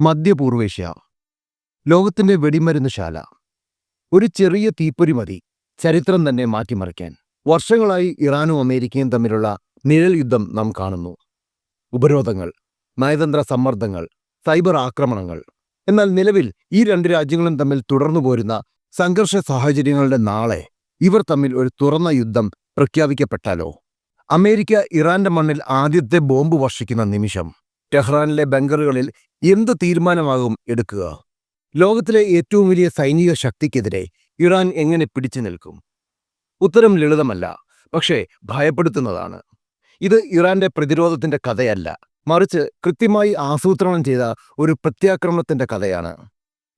മധ്യപൂർവേഷ്യ ലോകത്തിന്റെ വെടിമരുന്ന് ശാല ഒരു ചെറിയ തീപ്പൊരി മതി ചരിത്രം തന്നെ മാറ്റിമറിക്കാൻ. വർഷങ്ങളായി ഇറാനും അമേരിക്കയും തമ്മിലുള്ള നിഴൽ യുദ്ധം നാം കാണുന്നു. ഉപരോധങ്ങൾ നയതന്ത്ര സമ്മർദ്ദങ്ങൾ സൈബർ ആക്രമണങ്ങൾ. എന്നാൽ നിലവിൽ ഈ രണ്ട് രാജ്യങ്ങളും തമ്മിൽ തുടർന്നു പോരുന്ന സംഘർഷ സാഹചര്യങ്ങളുടെ നാളെ ഇവർ തമ്മിൽ ഒരു തുറന്ന യുദ്ധം പ്രഖ്യാപിക്കപ്പെട്ടാലോ? അമേരിക്ക ഇറാന്റെ മണ്ണിൽ ആദ്യത്തെ ബോംബ് വർഷിക്കുന്ന നിമിഷം ടെഹ്റാനിലെ ബങ്കറുകളിൽ എന്ത് തീരുമാനമാകും എടുക്കുക? ലോകത്തിലെ ഏറ്റവും വലിയ സൈനിക ശക്തിക്കെതിരെ ഇറാൻ എങ്ങനെ പിടിച്ചു നിൽക്കും? ഉത്തരം ലളിതമല്ല പക്ഷേ ഭയപ്പെടുത്തുന്നതാണ്. ഇത് ഇറാന്റെ പ്രതിരോധത്തിന്റെ കഥയല്ല മറിച്ച് കൃത്യമായി ആസൂത്രണം ചെയ്ത ഒരു പ്രത്യാക്രമണത്തിന്റെ കഥയാണ്.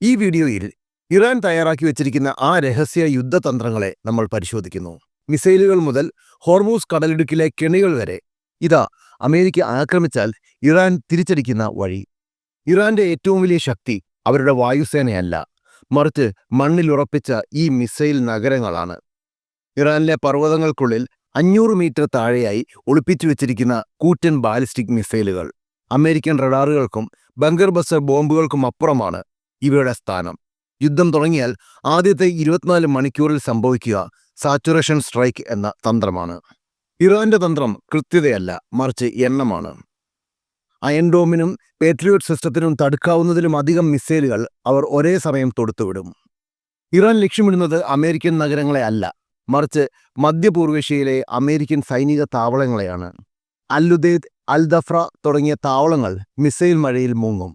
ഈ വീഡിയോയിൽ ഇറാൻ തയ്യാറാക്കി വെച്ചിരിക്കുന്ന ആ രഹസ്യ യുദ്ധതന്ത്രങ്ങളെ നമ്മൾ പരിശോധിക്കുന്നു. മിസൈലുകൾ മുതൽ ഹോർമൂസ് കടലിടുക്കിലെ കെണികൾ വരെ. ഇതാ അമേരിക്ക ആക്രമിച്ചാൽ ഇറാൻ തിരിച്ചടിക്കുന്ന വഴി. ഇറാന്റെ ഏറ്റവും വലിയ ശക്തി അവരുടെ വായുസേനയല്ല മറിച്ച് മണ്ണിലുറപ്പിച്ച ഈ മിസൈൽ നഗരങ്ങളാണ്. ഇറാനിലെ പർവതങ്ങൾക്കുള്ളിൽ അഞ്ഞൂറ് മീറ്റർ താഴെയായി ഒളിപ്പിച്ചു വെച്ചിരിക്കുന്ന കൂറ്റൻ ബാലിസ്റ്റിക് മിസൈലുകൾ. അമേരിക്കൻ റഡാറുകൾക്കും ബങ്കർ ബസർ ബോംബുകൾക്കും അപ്പുറമാണ് ഇവയുടെ സ്ഥാനം. യുദ്ധം തുടങ്ങിയാൽ ആദ്യത്തെ ഇരുപത്തിനാല് മണിക്കൂറിൽ സംഭവിക്കുക സാച്ചുറേഷൻ സ്ട്രൈക്ക് എന്ന തന്ത്രമാണ്. ഇറാന്റെ തന്ത്രം കൃത്യതയല്ല മറിച്ച് എണ്ണമാണ്. അയൻഡോമിനും പേട്രിയോട്ട് സിസ്റ്റത്തിനും തടുക്കാവുന്നതിലും അധികം മിസൈലുകൾ അവർ ഒരേ സമയം തൊടുത്തുവിടും. ഇറാൻ ലക്ഷ്യമിടുന്നത് അമേരിക്കൻ നഗരങ്ങളെ അല്ല മറിച്ച് മധ്യപൂർവേഷ്യയിലെ അമേരിക്കൻ സൈനിക താവളങ്ങളെയാണ്. അല്ലുദേദ് അൽദഫ്ര തുടങ്ങിയ താവളങ്ങൾ മിസൈൽ മഴയിൽ മൂങ്ങും.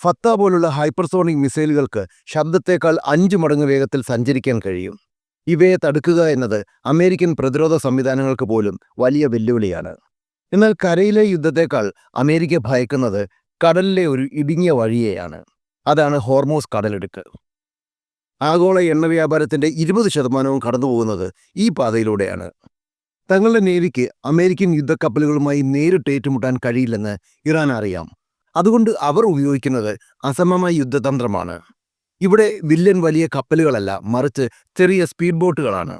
ഫത്ത പോലുള്ള ഹൈപ്പർസോണിക് മിസൈലുകൾക്ക് ശബ്ദത്തേക്കാൾ അഞ്ച് മടങ്ങ് വേഗത്തിൽ സഞ്ചരിക്കാൻ കഴിയും. ഇവയെ തടുക്കുക എന്നത് അമേരിക്കൻ പ്രതിരോധ സംവിധാനങ്ങൾക്ക് പോലും വലിയ വെല്ലുവിളിയാണ്. എന്നാൽ കരയിലെ യുദ്ധത്തേക്കാൾ അമേരിക്ക ഭയക്കുന്നത് കടലിലെ ഒരു ഇടുങ്ങിയ വഴിയെയാണ്. അതാണ് ഹോർമോസ് കടലെടുക്ക്. ആഗോള എണ്ണ വ്യാപാരത്തിന്റെ ഇരുപത് ശതമാനവും കടന്നുപോകുന്നത് ഈ പാതയിലൂടെയാണ്. തങ്ങളുടെ നേവിക്ക് അമേരിക്കൻ യുദ്ധക്കപ്പലുകളുമായി നേരിട്ട് ഏറ്റുമുട്ടാൻ കഴിയില്ലെന്ന് ഇറാൻ അറിയാം. അതുകൊണ്ട് അവർ ഉപയോഗിക്കുന്നത് അസമമായ യുദ്ധതന്ത്രമാണ്. ഇവിടെ വില്ലൻ വലിയ കപ്പലുകളല്ല മറിച്ച് ചെറിയ സ്പീഡ് ബോട്ടുകളാണ്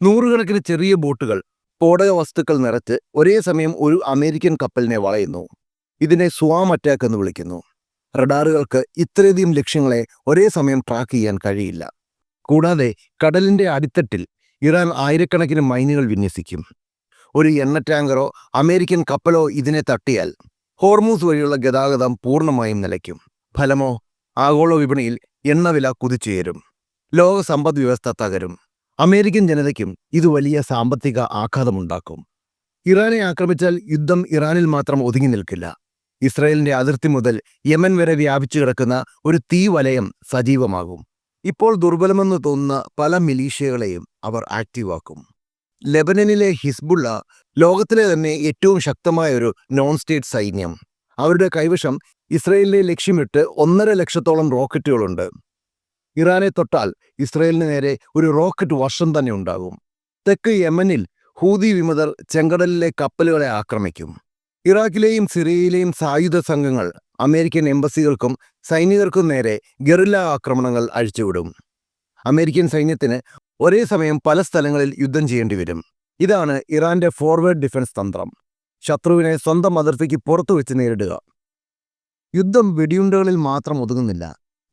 നൂറുകണക്കിന് ചെറിയ ബോട്ടുകൾ സ്ഫോടക വസ്തുക്കൾ നിറച്ച് ഒരേ സമയം ഒരു അമേരിക്കൻ കപ്പലിനെ വളയുന്നു. ഇതിനെ സ്വാം അറ്റാക്ക് എന്ന് വിളിക്കുന്നു. റഡാറുകൾക്ക് ഇത്രയധികം ലക്ഷ്യങ്ങളെ ഒരേ സമയം ട്രാക്ക് ചെയ്യാൻ കഴിയില്ല. കൂടാതെ കടലിന്റെ അടിത്തട്ടിൽ ഇറാൻ ആയിരക്കണക്കിന് മൈനുകൾ വിന്യസിക്കും. ഒരു എണ്ണ ടാങ്കറോ അമേരിക്കൻ കപ്പലോ ഇതിനെ തട്ടിയാൽ ഹോർമൂസ് വഴിയുള്ള ഗതാഗതം പൂർണമായും നിലയ്ക്കും. ഫലമോ ആഗോള വിപണിയിൽ എണ്ണവില കുതിച്ചുയരും. ലോക സമ്പദ് വ്യവസ്ഥ തകരും. അമേരിക്കൻ ജനതയ്ക്കും ഇത് വലിയ സാമ്പത്തിക ആഘാതമുണ്ടാക്കും. ഇറാനെ ആക്രമിച്ചാൽ യുദ്ധം ഇറാനിൽ മാത്രം ഒതുങ്ങി നിൽക്കില്ല. ഇസ്രയേലിന്റെ അതിർത്തി മുതൽ യമൻ വരെ വ്യാപിച്ചു കിടക്കുന്ന ഒരു തീവലയം സജീവമാകും. ഇപ്പോൾ ദുർബലമെന്ന് തോന്നുന്ന പല മിലീഷ്യകളെയും അവർ ആക്റ്റീവാക്കും. ലെബനനിലെ ഹിസ്ബുള്ള ലോകത്തിലെ തന്നെ ഏറ്റവും ശക്തമായ ഒരു നോൺ സ്റ്റേറ്റ് സൈന്യം. അവരുടെ കൈവശം ഇസ്രയേലിനെ ലക്ഷ്യമിട്ട് ഒന്നര ലക്ഷത്തോളം റോക്കറ്റുകളുണ്ട്. ഇറാനെ തൊട്ടാൽ ഇസ്രയേലിന് നേരെ ഒരു റോക്കറ്റ് വർഷം തന്നെ ഉണ്ടാകും. തെക്ക് യമനിൽ ഹൂതി വിമതർ ചെങ്കടലിലെ കപ്പലുകളെ ആക്രമിക്കും. ഇറാഖിലെയും സിറിയയിലെയും സായുധ സംഘങ്ങൾ അമേരിക്കൻ എംബസികൾക്കും സൈനികർക്കും നേരെ ഗറില്ല ആക്രമണങ്ങൾ അഴിച്ചുവിടും. അമേരിക്കൻ സൈന്യത്തിന് ഒരേ സമയം പല സ്ഥലങ്ങളിൽ യുദ്ധം ചെയ്യേണ്ടി വരും. ഇതാണ് ഇറാന്റെ ഫോർവേഡ് ഡിഫൻസ് തന്ത്രം. ശത്രുവിനെ സ്വന്തം അതിർത്തിക്ക് പുറത്തു വെച്ച് നേരിടുക. യുദ്ധം വെടിയുണ്ടകളിൽ മാത്രം ഒതുങ്ങുന്നില്ല.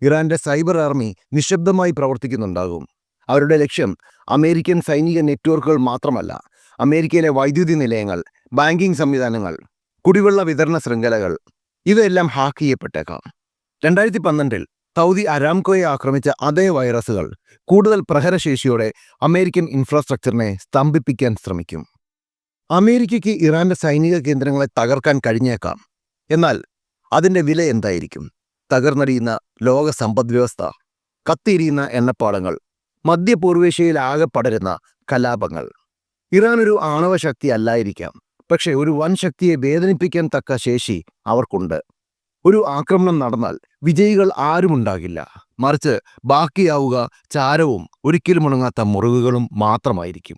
ഇറാന്റെ സൈബർ ആർമി നിശബ്ദമായി പ്രവർത്തിക്കുന്നുണ്ടാകും. അവരുടെ ലക്ഷ്യം അമേരിക്കൻ സൈനിക നെറ്റ്വർക്കുകൾ മാത്രമല്ല അമേരിക്കയിലെ വൈദ്യുതി നിലയങ്ങൾ ബാങ്കിംഗ് സംവിധാനങ്ങൾ കുടിവെള്ള വിതരണ ശൃംഖലകൾ ഇവയെല്ലാം ഹാക്ക് ചെയ്യപ്പെട്ടേക്കാം. രണ്ടായിരത്തി പന്ത്രണ്ടിൽ സൗദി അരാംകോയെ ആക്രമിച്ച അതേ വൈറസുകൾ കൂടുതൽ പ്രഹരശേഷിയോടെ അമേരിക്കൻ ഇൻഫ്രാസ്ട്രക്ചറിനെ സ്തംഭിപ്പിക്കാൻ ശ്രമിക്കും. അമേരിക്കയ്ക്ക് ഇറാന്റെ സൈനിക കേന്ദ്രങ്ങളെ തകർക്കാൻ കഴിഞ്ഞേക്കാം. എന്നാൽ അതിന്റെ വില എന്തായിരിക്കും? തകർന്നടിയുന്ന ലോക സമ്പദ്വ്യവസ്ഥ കത്തിയിരിയുന്ന എണ്ണപ്പാടങ്ങൾ മധ്യപൂർവേഷ്യയിൽ ആകെ പടരുന്ന കലാപങ്ങൾ. ഇറാൻ ഒരു ആണവ ശക്തി അല്ലായിരിക്കാം പക്ഷേ ഒരു വൻ ശക്തിയെ വേദനിപ്പിക്കാൻ തക്ക ശേഷി അവർക്കുണ്ട്. ഒരു ആക്രമണം നടന്നാൽ വിജയികൾ ആരുമുണ്ടാകില്ല മറിച്ച് ബാക്കിയാവുക ചാരവും ഒരിക്കലും ഉണങ്ങാത്ത മുറിവുകളും മാത്രമായിരിക്കും.